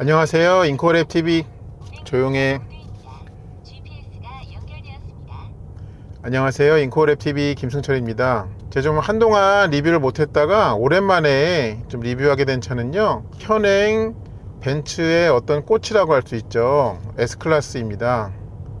안녕하세요. 인코랩 TV 조용해. 안녕하세요. 인코랩 TV 김승철입니다. 제가 좀 한동안 리뷰를 못했다가 오랜만에 좀 리뷰하게 된 차는요. 현행 벤츠의 어떤 꽃이라고 할 수 있죠. S 클래스입니다.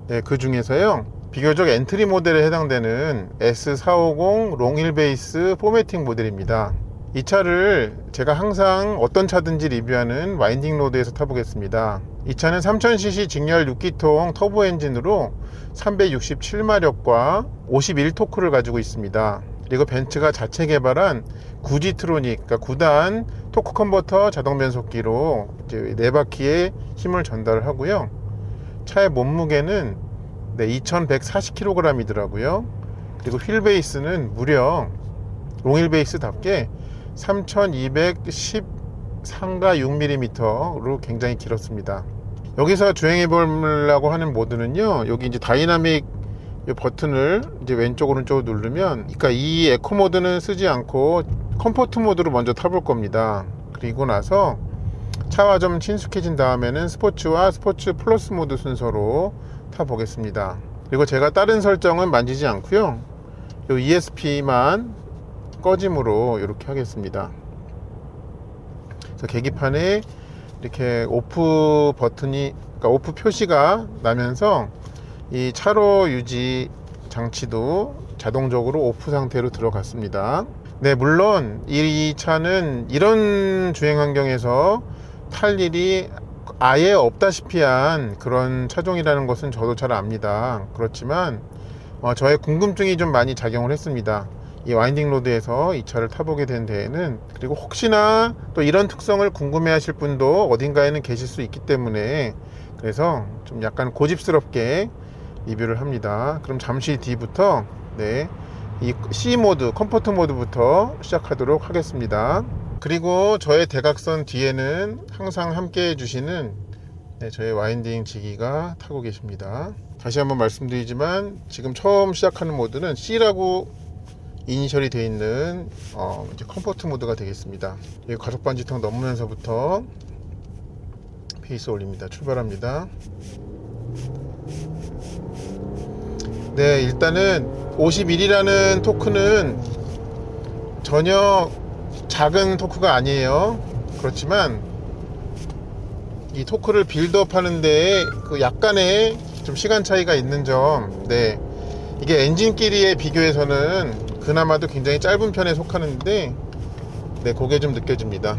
네, 그 중에서요. 비교적 엔트리 모델에 해당되는 S450 롱힐 베이스 포매팅 모델입니다. 이 차를 제가 항상 어떤 차든지 리뷰하는 와인딩 로드에서 타보겠습니다. 이 차는 3000cc 직렬 6기통 터보 엔진으로 367마력과 51토크를 가지고 있습니다. 그리고 벤츠가 자체 개발한 구지트로닉, 그러니까 9단 토크 컨버터 자동 변속기로 이제 네 바퀴에 힘을 전달을 하고요. 차의 몸무게는 네, 2140kg이더라고요. 그리고 휠 베이스는 무려 롱힐 베이스답게 3213가 6mm로 굉장히 길었습니다. 여기서 주행해 보려고 하는 모드는요. 여기 이제 다이나믹 이 버튼을 이제 왼쪽 오른쪽으로 누르면 그러니까 이 에코 모드는 쓰지 않고 컴포트 모드로 먼저 타볼 겁니다. 그리고 나서 차와 좀 친숙해진 다음에는 스포츠와 스포츠 플러스 모드 순서로 타 보겠습니다. 그리고 제가 다른 설정은 만지지 않고요. 요 ESP만 꺼짐으로 이렇게 하겠습니다. 그래서 계기판에 이렇게 오프 버튼이 그러니까 오프 표시가 나면서 이 차로 유지 장치도 자동적으로 오프 상태로 들어갔습니다. 네, 물론 이 차는 이런 주행 환경에서 탈 일이 아예 없다시피 한 그런 차종이라는 것은 저도 잘 압니다. 그렇지만 어, 저의 궁금증이 좀 많이 작용을 했습니다. 이 와인딩 로드에서 이 차를 타보게 된 데에는 그리고 혹시나 또 이런 특성을 궁금해 하실 분도 어딘가에는 계실 수 있기 때문에 그래서 좀 약간 고집스럽게 리뷰를 합니다. 그럼 잠시 뒤부터 네, 이 C 모드, 컴포트 모드부터 시작하도록 하겠습니다. 그리고 저의 대각선 뒤에는 항상 함께 해주시는 네, 저의 와인딩 지기가 타고 계십니다. 다시 한번 말씀드리지만 지금 처음 시작하는 모드는 C라고 이니셜이 되어 있는 어, 이제 컴포트 모드가 되겠습니다. 여기 가속 반지턱 넘으면서부터 페이스 올립니다. 출발합니다. 네, 일단은 51이라는 토크는 전혀 작은 토크가 아니에요. 그렇지만 이 토크를 빌드업 하는데 그 약간의 좀 시간 차이가 있는 점, 네. 이게 엔진끼리의 비교해서는 그나마도 굉장히 짧은 편에 속하는데, 네, 그게 좀 느껴집니다.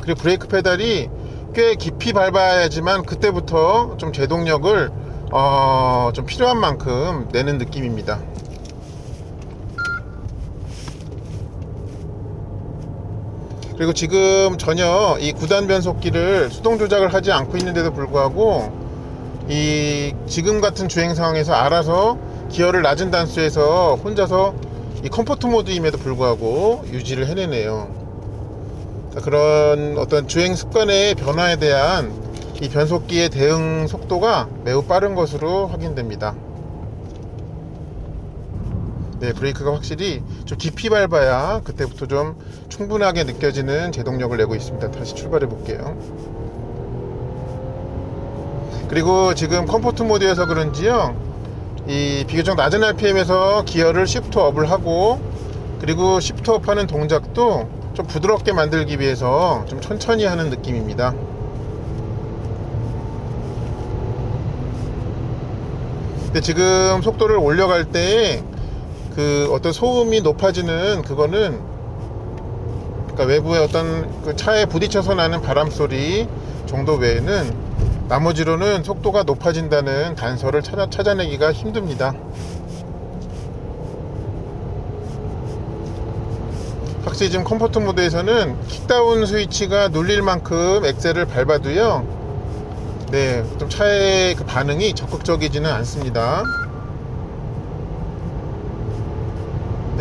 그리고 브레이크 페달이 꽤 깊이 밟아야지만 그때부터 좀 제동력을 어, 좀 필요한 만큼 내는 느낌입니다. 그리고 지금 전혀 이 구단 변속기를 수동 조작을 하지 않고 있는데도 불구하고 이 지금 같은 주행 상황에서 알아서 기어를 낮은 단수에서 혼자서 이 컴포트 모드임에도 불구하고 유지를 해내네요. 그런 어떤 주행 습관의 변화에 대한 이 변속기의 대응 속도가 매우 빠른 것으로 확인됩니다. 네, 브레이크가 확실히 좀 깊이 밟아야 그때부터 좀 충분하게 느껴지는 제동력을 내고 있습니다. 다시 출발해 볼게요. 그리고 지금 컴포트 모드여서 그런지요, 이 비교적 낮은 RPM에서 기어를 시프트 업을 하고, 그리고 시프트 업 하는 동작도 좀 부드럽게 만들기 위해서 좀 천천히 하는 느낌입니다. 근데 지금 속도를 올려갈 때 그 어떤 소음이 높아지는 그거는 그러니까 외부의 어떤 그 차에 부딪혀서 나는 바람 소리 정도 외에는 나머지로는 속도가 높아진다는 단서를 찾아, 찾아내기가 힘듭니다. 확실히 지금 컴포트 모드에서는 킥다운 스위치가 눌릴 만큼 엑셀을 밟아도요. 네, 좀 차의 그 반응이 적극적이지는 않습니다.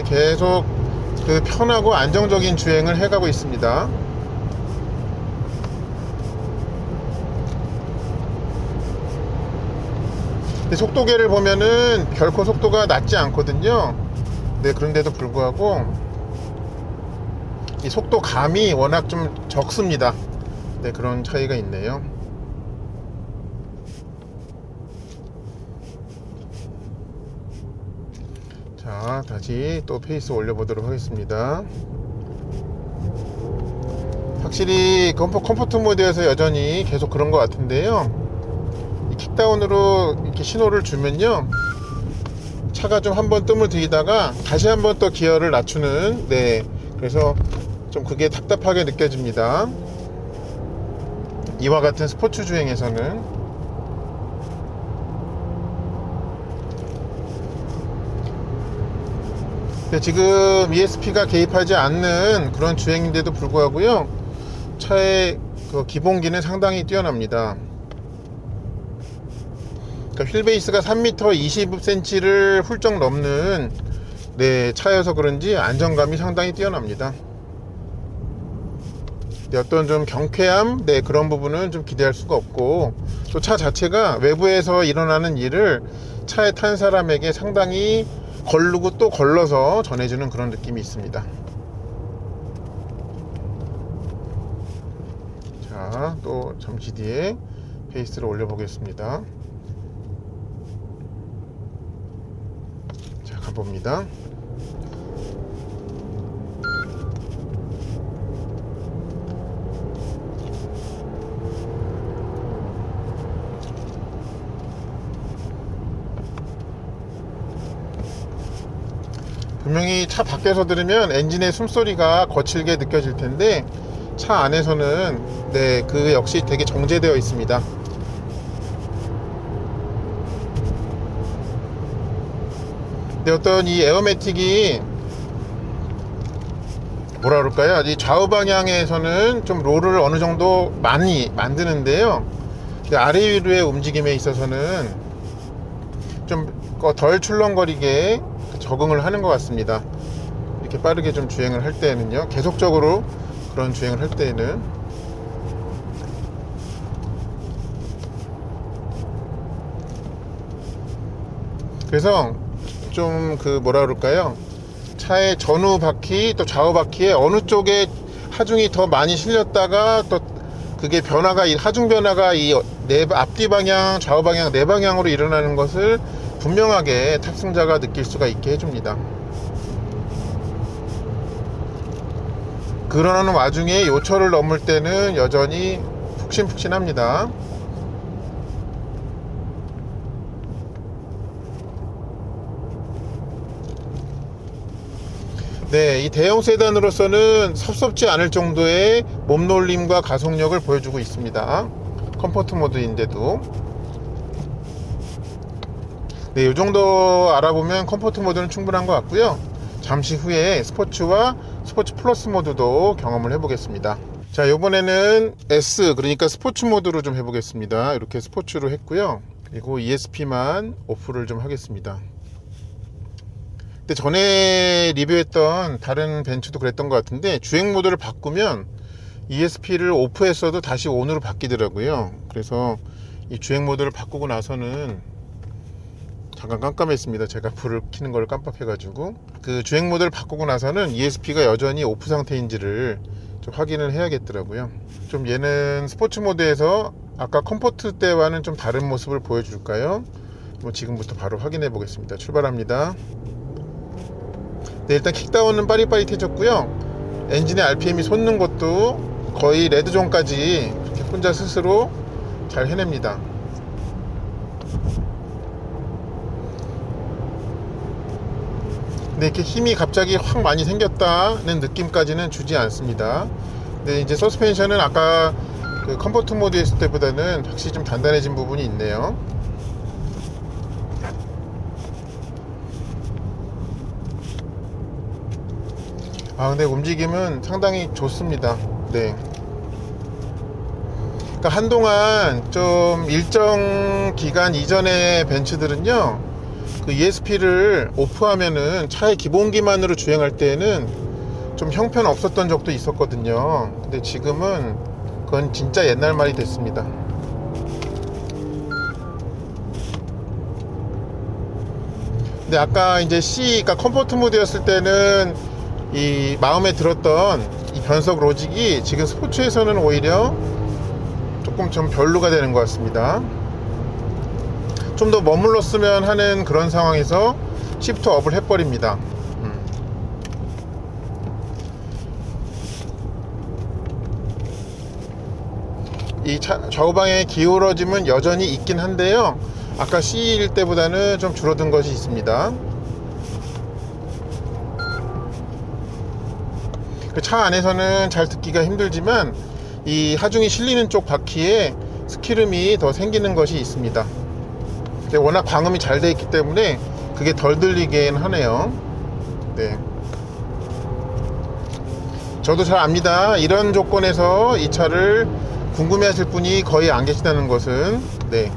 계속 그 편하고 안정적인 주행을 해가고 있습니다. 속도계를 보면은 결코 속도가 낮지 않거든요. 네, 그런데도 불구하고 이 속도감이 워낙 좀 적습니다. 네, 그런 차이가 있네요. 자, 다시 또 페이스 올려보도록 하겠습니다. 확실히 컴포, 컴포트 모드에서 여전히 계속 그런 것 같은데요. 이 킥다운으로 이렇게 신호를 주면요. 차가 좀 한번 뜸을 들이다가 다시 한번 또 기어를 낮추는, 네. 그래서 좀 그게 답답하게 느껴집니다. 이와 같은 스포츠 주행에서는. 근데 지금 ESP가 개입하지 않는 그런 주행인데도 불구하고요. 차의 그 기본기는 상당히 뛰어납니다. 그러니까 휠 베이스가 3m 20cm를 훌쩍 넘는 네, 차여서 그런지 안정감이 상당히 뛰어납니다. 네, 어떤 좀 경쾌함, 네, 그런 부분은 좀 기대할 수가 없고, 또 차 자체가 외부에서 일어나는 일을 차에 탄 사람에게 상당히 걸르고 또 걸러서 전해주는 그런 느낌이 있습니다. 자, 또 잠시 뒤에 페이스를 올려보겠습니다. 자, 가봅니다. 차 밖에서 들으면 엔진의 숨소리가 거칠게 느껴질 텐데 차 안에서는 네, 그 역시 되게 정제되어 있습니다. 근데 어떤 이 에어매틱이 뭐라 그럴까요? 이 좌우 방향에서는 좀 롤을 어느 정도 많이 만드는데요. 근데 아래 위로의 움직임에 있어서는 좀 덜 출렁거리게 적응을 하는 것 같습니다. 이렇게 빠르게 좀 주행을 할 때에는요. 계속적으로 그런 주행을 할 때에는 그래서 좀 그 뭐라 그럴까요? 차의 전후 바퀴 또 좌우 바퀴에 어느 쪽에 하중이 더 많이 실렸다가 또 그게 변화가 이 하중 변화가 이 네 앞뒤 방향 좌우 방향 네 방향으로 일어나는 것을 분명하게 탑승자가 느낄 수가 있게 해줍니다. 그러는 와중에 요철을 넘을 때는 여전히 푹신푹신합니다. 네, 이 대형 세단으로서는 섭섭지 않을 정도의 몸놀림과 가속력을 보여주고 있습니다. 컴포트 모드인데도. 네, 이 정도 알아보면 컴포트 모드는 충분한 것 같고요. 잠시 후에 스포츠와 스포츠 플러스 모드도 경험을 해보겠습니다. 자, 이번에는 S, 그러니까 스포츠 모드로 좀 해보겠습니다. 이렇게 스포츠로 했고요. 그리고 ESP만 오프를 좀 하겠습니다. 근데 전에 리뷰했던 다른 벤츠도 그랬던 것 같은데 주행 모드를 바꾸면 ESP를 오프했어도 다시 온으로 바뀌더라고요. 그래서 이 주행 모드를 바꾸고 나서는 잠깐 깜깜했습니다. 제가 불을 켜는 걸 깜빡해가지고 그 주행 모드를 바꾸고 나서는 ESP가 여전히 오프 상태인지를 좀 확인을 해야겠더라고요. 좀 얘는 스포츠 모드에서 아까 컴포트 때와는 좀 다른 모습을 보여줄까요? 뭐 지금부터 바로 확인해 보겠습니다. 출발합니다. 네, 일단 킥다운은 빠릿빠릿해졌고요. 엔진의 RPM이 솟는 것도 거의 레드존까지 혼자 스스로 잘 해냅니다. 근데 이렇게 힘이 갑자기 확 많이 생겼다는 느낌까지는 주지 않습니다. 근데 이제 서스펜션은 아까 그 컴포트 모드 했을 때보다는 확실히 좀 단단해진 부분이 있네요. 아 근데 움직임은 상당히 좋습니다. 네. 그러니까 한동안 좀 일정 기간 이전의 벤츠들은요, 그 ESP를 오프하면은 차의 기본기만으로 주행할 때에는 좀 형편 없었던 적도 있었거든요. 근데 지금은 그건 진짜 옛날 말이 됐습니다. 근데 아까 이제 C, 그러니까 컴포트 모드였을 때는 이 마음에 들었던 이 변속 로직이 지금 스포츠에서는 오히려 조금 좀 별로가 되는 것 같습니다. 좀 더 머물렀으면 하는 그런 상황에서 시프트 업을 해버립니다. 음. 이 차- 좌우방의 기울어짐은 여전히 있긴 한데요. 아까 C일 때보다는 좀 줄어든 것이 있습니다. 그차 안에서는 잘 듣기가 힘들지만 이 하중이 실리는 쪽 바퀴에 스키름이 더 생기는 것이 있습니다. 근데 워낙 광음이 잘 돼 있기 때문에 그게 덜 들리긴 하네요. 네. 저도 잘 압니다. 이런 조건에서 이 차를 궁금해 하실 분이 거의 안 계시다는 것은 네.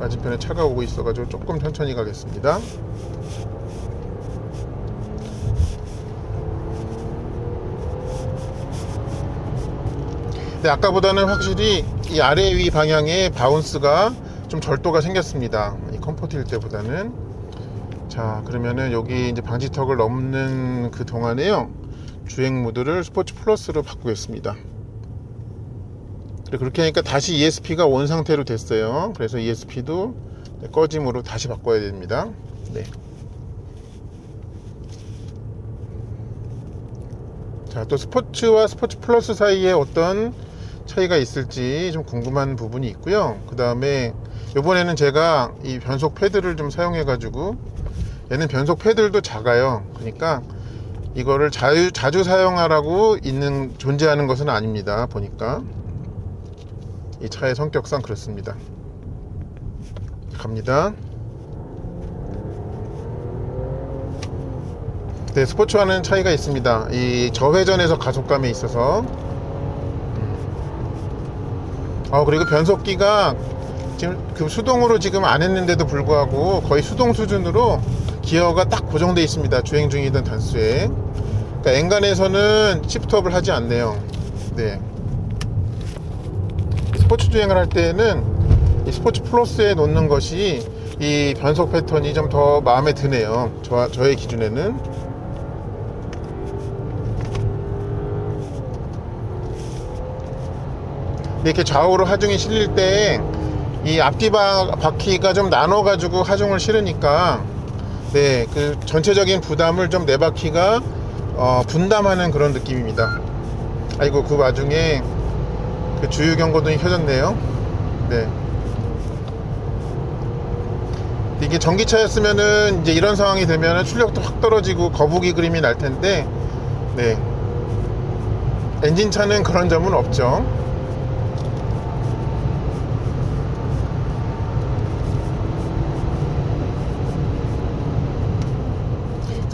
맞은편에 차가 오고 있어가지고 조금 천천히 가겠습니다. 근데 아까보다는 확실히 이 아래 위 방향에 바운스가 좀 절도가 생겼습니다. 이 컴포트일 때보다는. 자, 그러면은 여기 이제 방지턱을 넘는 그 동안에요. 주행 모드를 스포츠 플러스로 바꾸겠습니다. 그렇게 하니까 다시 ESP가 온 상태로 됐어요. 그래서 ESP도 꺼짐으로 다시 바꿔야 됩니다. 네. 자, 또 스포츠와 스포츠 플러스 사이에 어떤 차이가 있을지 좀 궁금한 부분이 있고요. 그 다음에 이번에는 제가 이 변속 패드를 좀 사용해 가지고 얘는 변속 패드도 작아요. 그러니까 이거를 자유, 자주 사용하라고 있는 존재하는 것은 아닙니다. 보니까 이 차의 성격상 그렇습니다. 갑니다. 네, 스포츠와는 차이가 있습니다. 이 저회전에서 가속감에 있어서 어, 그리고 변속기가 지금 그 수동으로 지금 안 했는데도 불구하고 거의 수동 수준으로 기어가 딱 고정되어 있습니다. 주행 중이던 단수에. 그러니까 엔간에서는 시프트업을 하지 않네요. 네. 스포츠 주행을 할 때는 이 스포츠 플러스에 놓는 것이 이 변속 패턴이 좀 더 마음에 드네요. 저, 저의 기준에는. 이렇게 좌우로 하중이 실릴 때 이 앞뒤 바, 바퀴가 좀 나눠 가지고 하중을 실으니까 네 그 전체적인 부담을 좀 네 바퀴가 어, 분담하는 그런 느낌입니다. 아이고 그 와중에 그 주유 경고등이 켜졌네요. 네. 이게 전기차였으면은 이제 이런 상황이 되면은 출력도 확 떨어지고 거북이 그림이 날 텐데 네. 엔진차는 그런 점은 없죠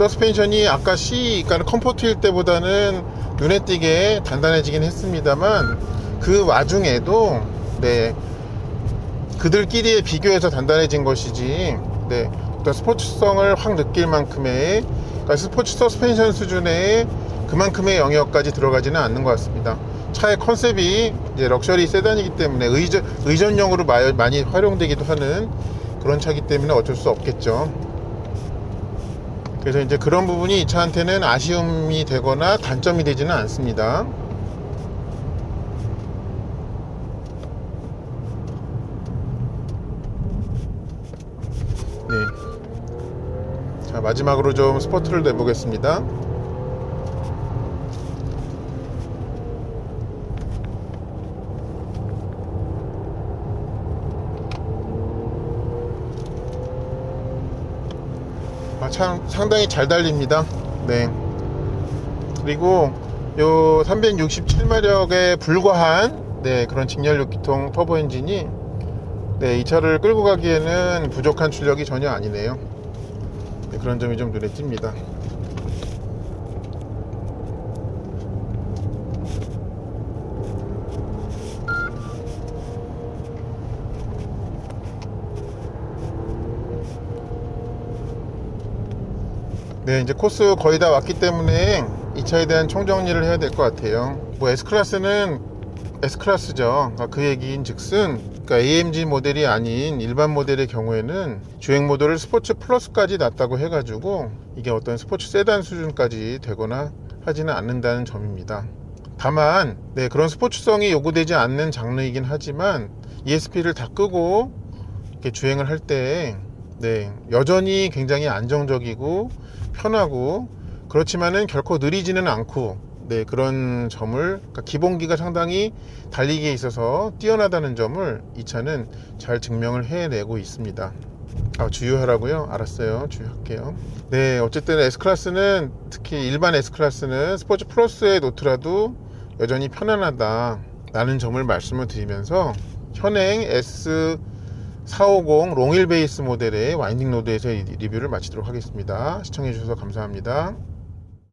서스펜션이 아까 C, 그러니까 컴포트일 때보다는 눈에 띄게 단단해지긴 했습니다만 그 와중에도 네 그들끼리의 비교해서 단단해진 것이지 네 어떤 스포츠성을 확 느낄 만큼의 그러니까 스포츠 서스펜션 수준의 그만큼의 영역까지 들어가지는 않는 것 같습니다. 차의 컨셉이 이제 럭셔리 세단이기 때문에 의전, 의전용으로 마- 많이 활용되기도 하는 그런 차기 때문에 어쩔 수 없겠죠. 그래서 이제 그런 부분이 이 차한테는 아쉬움이 되거나 단점이 되지는 않습니다. 네. 자, 마지막으로 좀 스포트를 내보겠습니다. 아, 참 상당히 잘 달립니다. 네. 그리고 요 367마력에 불과한 네, 그런 직렬 6기통 터보 엔진이 네, 이 차를 끌고 가기에는 부족한 출력이 전혀 아니네요. 네, 그런 점이 좀 눈에 띕니다. 네, 이제 코스 거의 다 왔기 때문에 이 차에 대한 총정리를 해야 될 것 같아요. 뭐 S클래스는 S클래스죠. 그러니까 그 얘기인 즉슨 그러니까 AMG 모델이 아닌 일반 모델의 경우에는 주행 모드를 스포츠 플러스까지 놨다고 해가지고 이게 어떤 스포츠 세단 수준까지 되거나 하지는 않는다는 점입니다. 다만 네, 그런 스포츠성이 요구되지 않는 장르이긴 하지만 ESP를 다 끄고 이렇게 주행을 할 때 네, 여전히 굉장히 안정적이고 편하고 그렇지만은 결코 느리지는 않고 네, 그런 점을 그러니까 기본기가 상당히 달리기에 있어서 뛰어나다는 점을 이 차는 잘 증명을 해내고 있습니다. 아, 주유하라고요? 알았어요. 주유할게요. 네, 어쨌든 S클래스는 특히 일반 S클래스는 스포츠 플러스에 놓더라도 여전히 편안하다. 라는 점을 말씀을 드리면서 현행 S450 롱일 베이스 모델의 와인딩 로드에서 이 리뷰를 마치도록 하겠습니다. 시청해주셔서 감사합니다.